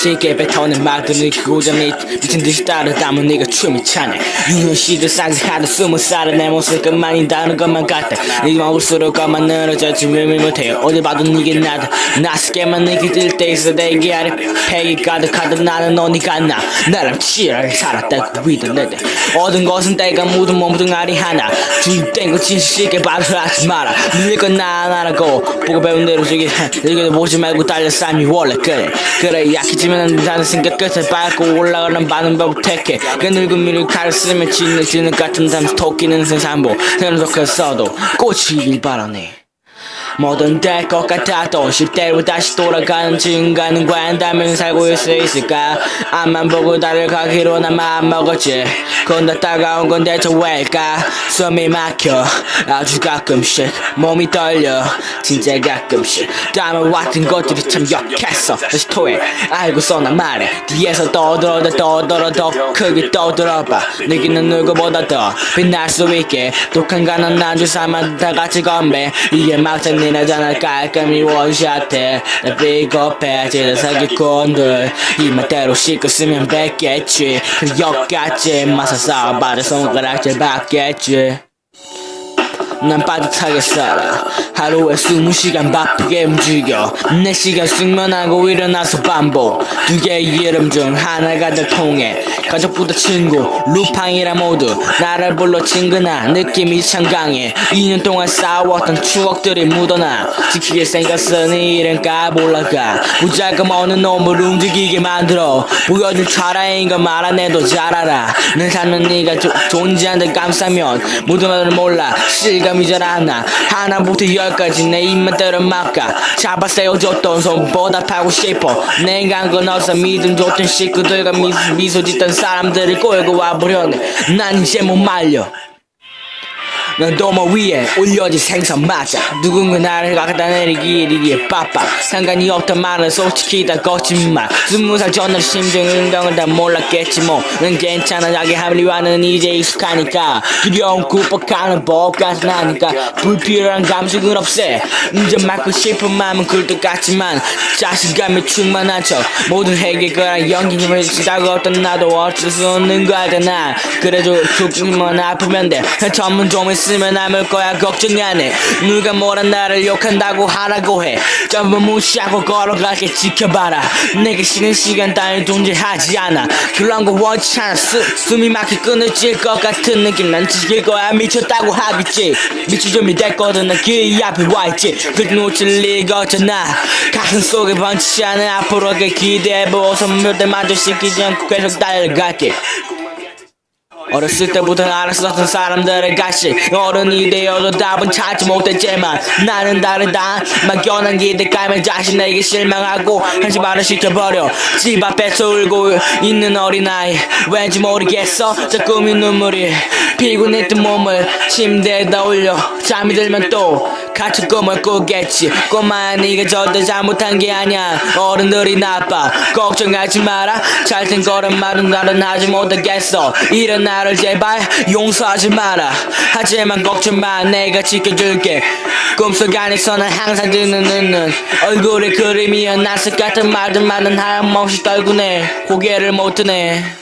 쉽게 뱉어낸 말들을 그고자 미, 미친 듯이 담은 네가 춤이 차네. 유현씨들 상상하던 스무 살의 내 모습 끝만이 다른 것만 같다 네 먹을수록 것만 늘어져 지금을 못해 어디 봐도 네게 나다 낯설게만 느껴질 때 있어. 내게 아래 패기 가득하던 나는 어디가 나. 나랑 치열하게 살았다고 믿어내대. 얻은 것은 때가 묻은 몸뚱아리 하나. 주입된 거 진실게 발표하지 마라. 믿을 건나 나라고 보고 배운 대로 저기 이거 보지 말고 달려 삶이 원래 그래. 그래 약해지 면 나는 생각 끝에 밟고 올라가는 많은 법을 택해. 그 늙은 미를 쓰면 지는 지는 같은 담 토끼는 생산보. 계속했어도 꽂히길 바라네 뭐든 될 것 같아도 10대로 다시 돌아가는 지금과는 관다면 살고 수 있을까? 앞만 보고 달려가기로 난 마음먹었지. 건너 따가운 건 대체 왜일까? 숨이 막혀. 아주 가끔씩 몸이 떨려. 진짜 가끔씩 땀을 왔던 것들이 참 역했어. 다시 토해. 알고서 난 말해. 뒤에서 떠들어도 떠들어. 더 크게 떠들어봐. 느끼는 누구보다 더 빛날 수 있게. 독한 가난 난주 삼아 다 같이 건배. 이게 막상 니네잖아 깔끔히 원샷해. 나 비겁해. 제대 사기꾼들 이맛대로 씻고 쓰면 뱉겠지. 그 역같지 마사 싸워봐도 손가락질 받겠지 난 빠듯하게 살아 하루에 20시간 바쁘게 움직여. 4시간 숙면하고 일어나서 반복. 두 개의 이름 중 하나가 더 통해. 가족보다 친구 루팡이라 모두 나를 불러 친구나 느낌이 참 강해. 2년 동안 싸웠던 추억들이 묻어나 지키게 생겼으니 이름 까볼라가. 무작금 어느 놈을 움직이게 만들어. 보여줄 차라인 걸말안 해도 잘 알아. 내 삶은 네가 조- 존재한다 감싸면 모두만을 몰라. 실감 이 잘 안나 하나부터 열까지 내 입맛대로 막가 잡아 세워줬던 손보다 파고 싶어. 내가 한건 어서 믿음 줬던 식구들과 미소, 미소 짓던 사람들을 끌고 와보려네. 난 이제 못 말려 난 도마 위에 올려진 생선 맞아. 누군가 나를 갖다 내리기에 바빠. 상관이 없던 말은 솔직히 다 거짓말. 스무 살 전날 심정 운동은 다 몰랐겠지 뭐난 괜찮아. 자기 합리화는 이제 익숙하니까. 두려움 굽어가는 법까지 나니까. 불필요한 감정은 없애. 인정 맞고 싶은 마음은 굴뚝 같지만 자신감이 충만한 척 모든 해결과 연기를 치다가 어떤 나도 어쩔 수 없는 거 알잖아 그래도 죽으면 아프면 돼. 전문점 에 쓰면 남을 거야. 걱정 안해. 누가 뭐라 나를 욕한다고 하라고 해. 전부 무시하고 걸어갈게 지켜봐라. 내게 쉬는 시간 따윈 존재하지 않아. 그런 거 원치 않아. 수, 숨이 막히 끊어질 것 같은 느낌. 난 지킬 거야. 미쳤다고 하겠지. 미칠 준비 됐거든. 난길 앞에 와있지. 그렇게 놓칠 리가 없잖아. 가슴 속에 번지지 않은 앞으로게 기대해보고 선물들 만족시키지 않고 계속 달려갈게 어렸을 때부터 알았었던 사람들의 가시. 어른이 되어도 답은 찾지 못했지만 나는 다르다 막연한 기대 깔면 자신에게 실망하고 한시 말을 시켜버려. 집 앞에서 울고 있는 어린아이. 왠지 모르겠어. 자꾸이 눈물이 피곤했던 몸을 침대에다 올려. 잠이 들면 또 같은 꿈을 꾸겠지. 꼬마야 네가 절대 잘못한 게 아니야. 어른들이 나빠. 걱정하지 마라. 잘된 거란 말은 나는 하지 못하겠어. 이런 나를 제발 용서하지 마라. 하지만 걱정 마 내가 지켜줄게. 꿈속 안에서 난 항상 듣는 듣는 얼굴에 그림이야 낯설 같은 말들만은 하염없이 떨구네. 고개를 못 드네